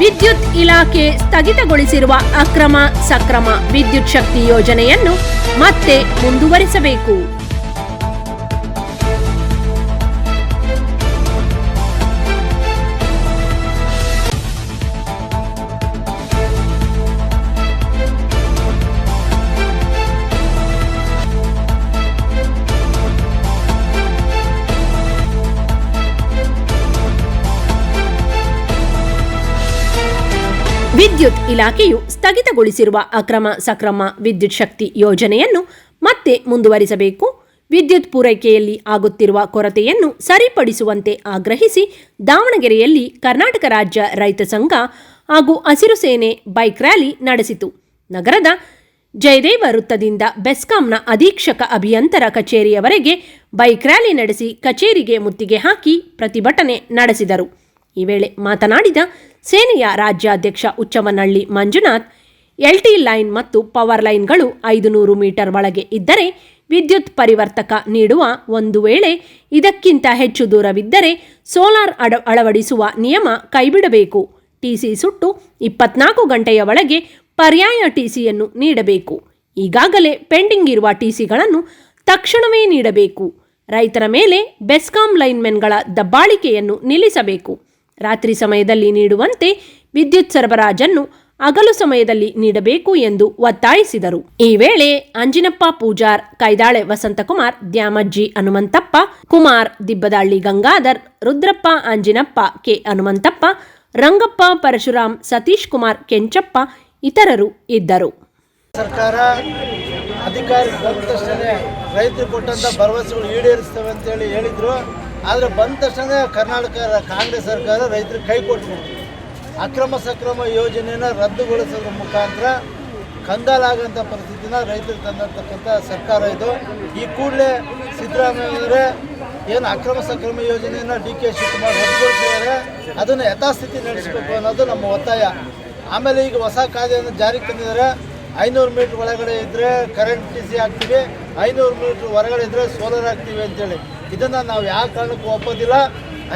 ವಿದ್ಯುತ್ ಇಲಾಖೆ ಸ್ಥಗಿತಗೊಳಿಸಿರುವ ಅಕ್ರಮ ಸಕ್ರಮ ವಿದ್ಯುತ್ ಶಕ್ತಿ ಯೋಜನೆಯನ್ನು ಮತ್ತೆ ಮುಂದುವರಿಸಬೇಕು. ವಿದ್ಯುತ್ ಇಲಾಖೆಯು ಸ್ಥಗಿತಗೊಳಿಸಿರುವ ಅಕ್ರಮ ಸಕ್ರಮ ವಿದ್ಯುತ್ ಶಕ್ತಿ ಯೋಜನೆಯನ್ನು ಮತ್ತೆ ಮುಂದುವರಿಸಬೇಕು. ವಿದ್ಯುತ್ ಪೂರೈಕೆಯಲ್ಲಿ ಆಗುತ್ತಿರುವ ಕೊರತೆಯನ್ನು ಸರಿಪಡಿಸುವಂತೆ ಆಗ್ರಹಿಸಿ ದಾವಣಗೆರೆಯಲ್ಲಿ ಕರ್ನಾಟಕ ರಾಜ್ಯ ರೈತ ಸಂಘ ಹಾಗೂ ಹಸಿರು ಸೇನೆ ಬೈಕ್ ರ್ಯಾಲಿ ನಡೆಸಿತು. ನಗರದ ಜಯದೇವ ವೃತ್ತದಿಂದ ಬೆಸ್ಕಾಂನ ಅಧೀಕ್ಷಕ ಅಭಿಯಂತರ ಕಚೇರಿಯವರೆಗೆ ಬೈಕ್ ರ್ಯಾಲಿ ನಡೆಸಿ ಕಚೇರಿಗೆ ಮುತ್ತಿಗೆ ಹಾಕಿ ಪ್ರತಿಭಟನೆ ನಡೆಸಿದರು. ಈ ವೇಳೆ ಮಾತನಾಡಿದ ಸೇನೆಯ ರಾಜ್ಯಾಧ್ಯಕ್ಷ ಉಚ್ಚವನಹಳ್ಳಿ ಮಂಜುನಾಥ್ ಎಲ್ಟಿ ಲೈನ್ ಮತ್ತು ಪವರ್ ಲೈನ್ಗಳು ಐದು ನೂರು ಮೀಟರ್ ಒಳಗೆ ಇದ್ದರೆ ವಿದ್ಯುತ್ ಪರಿವರ್ತಕ ನೀಡುವ ಒಂದು ವೇಳೆ ಇದಕ್ಕಿಂತ ಹೆಚ್ಚು ದೂರವಿದ್ದರೆ ಸೋಲಾರ್ ಅಡ, ಅಳವಡಿಸುವ ನಿಯಮ ಕೈಬಿಡಬೇಕು. ಟಿಸಿ ಸುಟ್ಟು ಇಪ್ಪತ್ನಾಲ್ಕು ಗಂಟೆಯ ಒಳಗೆ ಪರ್ಯಾಯ ಟಿಸಿಯನ್ನು ನೀಡಬೇಕು. ಈಗಾಗಲೇ ಪೆಂಡಿಂಗ್ ಇರುವ ಟಿಸಿಗಳನ್ನು ತಕ್ಷಣವೇ ನೀಡಬೇಕು. ರೈತರ ಮೇಲೆ ಬೆಸ್ಕಾಂ ಲೈನ್ಮೆನ್ಗಳ ದಬ್ಬಾಳಿಕೆಯನ್ನು ನಿಲ್ಲಿಸಬೇಕು. ರಾತ್ರಿ ಸಮಯದಲ್ಲಿ ನೀಡುವಂತೆ ವಿದ್ಯುತ್ ಸರಬರಾಜನ್ನು ಅಗಲು ಸಮಯದಲ್ಲಿ ನೀಡಬೇಕು ಎಂದು ಒತ್ತಾಯಿಸಿದರು. ಈ ವೇಳೆ ಅಂಜಿನಪ್ಪ ಪೂಜಾರ್, ಕೈದಾಳೆ ವಸಂತಕುಮಾರ್, ದ್ಯಾಮಜ್ಜಿ ಹನುಮಂತಪ್ಪ, ಕುಮಾರ್ ದಿಬ್ಬದಾಳ್ಳಿ ಗಂಗಾಧರ್, ರುದ್ರಪ್ಪ ಅಂಜಿನಪ್ಪ ಕೆ ಹನುಮಂತಪ್ಪ, ರಂಗಪ್ಪ ಪರಶುರಾಮ್, ಸತೀಶ್ ಕುಮಾರ್ ಕೆಂಚಪ್ಪ ಇತರರು ಇದ್ದರು. ಸರ್ಕಾರ ಅಧಿಕಾರಿ ರೈತರು ಕೊಟ್ಟಂತ ಭರವಸೆಗಳು ಅಂತ ಹೇಳಿ ಹೇಳಿದರು. ಆದರೆ ಬಂದ ತಕ್ಷಣ ಕರ್ನಾಟಕ ಕಾಂಗ್ರೆಸ್ ಸರ್ಕಾರ ರೈತರಿಗೆ ಕೈ ಕೊಟ್ಬಿಡ್ತು ಅಕ್ರಮ ಸಕ್ರಮ ಯೋಜನೆಯನ್ನು ರದ್ದುಗೊಳಿಸೋದ್ರ ಮುಖಾಂತರ ಕಂದಾಲಾಗಂಥ ಪರಿಸ್ಥಿತಿನ ರೈತರು ತಂದಿರ್ತಕ್ಕಂಥ ಸರ್ಕಾರ ಇದು. ಈ ಕೂಡಲೇ ಸಿದ್ದರಾಮಯ್ಯವರೇ ಏನು ಅಕ್ರಮ ಸಕ್ರಮ ಯೋಜನೆಯನ್ನು ಡಿ ಕೆ ಶಿವಕುಮಾರ್ ರದ್ದುಗೊಳಿಸಿದ್ದಾರೆ, ಅದನ್ನು ಯಥಾಸ್ಥಿತಿ ನಡೆಸಬೇಕು ಅನ್ನೋದು ನಮ್ಮ ಒತ್ತಾಯ. ಆಮೇಲೆ ಈಗ ಹೊಸ ಕಾಯ್ದೆಯನ್ನು ಜಾರಿಗೆ ತಂದಿದ್ದಾರೆ. ಐನೂರು ಮೀಟ್ರ್ ಒಳಗಡೆ ಇದ್ದರೆ ಕರೆಂಟ್ ಟಿ ಸಿ ಹಾಕ್ತೀವಿ ಐನೂರು ಮೀಟ್ರ್ ಹೊರಗಡೆ ಇದ್ದರೆ ಸೋಲಾರ್ ಹಾಕ್ತೀವಿ ಅಂತೇಳಿ. ಇದನ್ನು ನಾವು ಯಾವ ಕಾರಣಕ್ಕೂ ಒಪ್ಪೋದಿಲ್ಲ.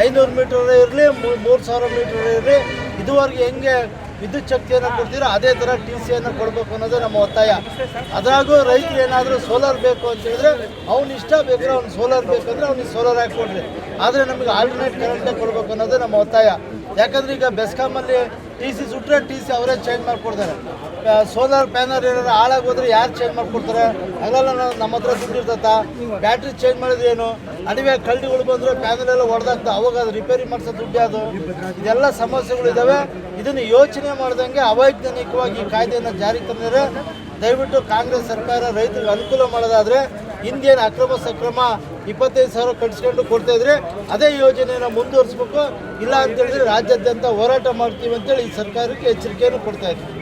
ಐನೂರು ಮೀಟರ್ ಇರಲಿ ಮೂರು ಸಾವಿರ ಮೀಟರ್ ಇರಲಿ, ಇದುವರೆಗೆ ಹೆಂಗೆ ವಿದ್ಯುತ್ ಶಕ್ತಿಯನ್ನು ಕೊಡ್ತೀರೋ ಅದೇ ಥರ ಟಿ ಸಿಯನ್ನು ಕೊಡಬೇಕು ಅನ್ನೋದು ನಮ್ಮ ಒತ್ತಾಯ. ಅದರಾಗೂ ರೈತರು ಏನಾದರೂ ಸೋಲಾರ್ ಬೇಕು ಅಂತ ಹೇಳಿದ್ರೆ ಅವ್ನು ಇಷ್ಟ ಬೇಕಾದ್ರೆ ಅವ್ನು ಸೋಲಾರ್ ಬೇಕಂದ್ರೆ ಅವ್ನಿಗೆ ಸೋಲಾರ್ ಹಾಕಿ ಕೊಡ್ರಿ. ಆದರೆ ನಮಗೆ ಆಲ್ಟರ್ನೇಟ್ ಕರೆಂಟೇ ಕೊಡಬೇಕು ಅನ್ನೋದು ನಮ್ಮ ಒತ್ತಾಯ. ಯಾಕಂದ್ರೆ ಈಗ ಬೆಸ್ಕಾಮಲ್ಲಿ ಟಿ ಸಿ ಸುಟ್ಟರೆ ಟಿ ಸಿ ಅವರೇ ಚೇಂಜ್ ಮಾಡಿಕೊಡ್ತಾರೆ. ಸೋಲಾರ್ ಪ್ಯಾನಲ್ ಏನಾದ್ರು ಹಾಳಾಗೋದ್ರೆ ಯಾರು ಚೇಂಜ್ ಮಾಡಿಕೊಡ್ತಾರೆ? ಅದೆಲ್ಲ ನಮ್ಮ ಹತ್ರ ಸುಟ್ಟಿರ್ತತ್ತ ಬ್ಯಾಟ್ರಿ ಚೇಂಜ್ ಮಾಡಿದ್ರೆ ಏನು? ಅಡಿವೆ ಕಳ್ಳಿಗಳು ಬಂದರೆ ಪ್ಯಾನಲ್ ಎಲ್ಲ ಹೊಡೆದಾಗ್ತದೆ ಅವಾಗ ಅದು ರಿಪೇರಿ ಮಾಡಿಸೋ ದುಡ್ಡು ಅದು ಇದೆಲ್ಲ ಸಮಸ್ಯೆಗಳಿದ್ದಾವೆ ಇದನ್ನು ಯೋಚನೆ ಮಾಡ್ದಂಗೆ ಅವೈಜ್ಞಾನಿಕವಾಗಿ ಈ ಕಾಯ್ದೆಯನ್ನು ಜಾರಿಗೆ ತಂದಿದ್ದಾರೆ. ದಯವಿಟ್ಟು ಕಾಂಗ್ರೆಸ್ ಸರ್ಕಾರ ರೈತರಿಗೆ ಅನುಕೂಲ ಮಾಡೋದಾದರೆ ಹಿಂದೇನು ಅಕ್ರಮ ಸಕ್ರಮ ಇಪ್ಪತ್ತೈದು ಸಾವಿರ ಕಟ್ಸ್ಕೊಂಡು ಕೊಡ್ತಾ ಇದ್ರೆ ಅದೇ ಯೋಜನೆಯನ್ನು ಮುಂದುವರಿಸ್ಬೇಕು. ಇಲ್ಲ ಅಂತೇಳಿದ್ರೆ ರಾಜ್ಯಾದ್ಯಂತ ಹೋರಾಟ ಮಾಡ್ತೀವಿ ಅಂತೇಳಿ ಈ ಸರ್ಕಾರಕ್ಕೆ ಎಚ್ಚರಿಕೆಯನ್ನು ಕೊಡ್ತಾ ಇದ್ದೀವಿ